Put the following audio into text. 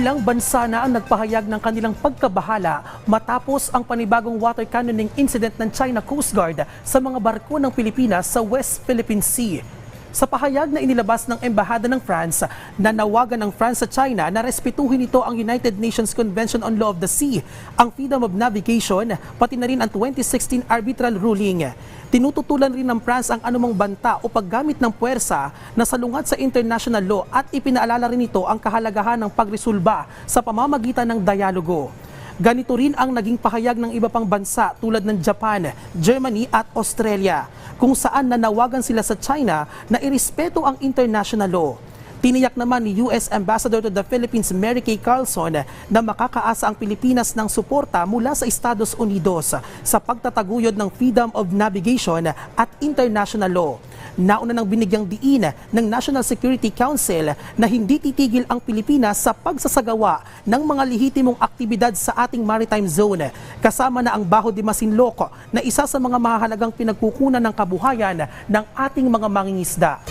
Ilang bansa na ang nagpahayag ng kanilang pagkabahala matapos ang panibagong water cannoning incident ng China Coast Guard sa mga barko ng Pilipinas sa West Philippine Sea. Sa pahayag na inilabas ng Embahada ng France, nanawagan ng France sa China na respetuhin ito ang United Nations Convention on Law of the Sea, ang freedom of navigation, pati na rin ang 2016 arbitral ruling. Tinututulan rin ng France ang anumang banta o paggamit ng puwersa na salungat sa international law at ipinaalala rin ito ang kahalagahan ng pagresolba sa pamamagitan ng dialogo. Ganito rin ang naging pahayag ng iba pang bansa tulad ng Japan, Germany at Australia kung saan nanawagan sila sa China na irespeto ang international law. Tiniyak naman ni US Ambassador to the Philippines Mary Kay Carlson na makakaasa ang Pilipinas ng suporta mula sa Estados Unidos sa pagtataguyod ng freedom of navigation at international law. Nauna nang binigyang diin ng National Security Council na hindi titigil ang Pilipinas sa pagsasagawa ng mga lehitimong aktibidad sa ating maritime zone, kasama na ang Baho de Masinloc na isa sa mga mahalagang pinagkukunan ng kabuhayan ng ating mga mangingisda.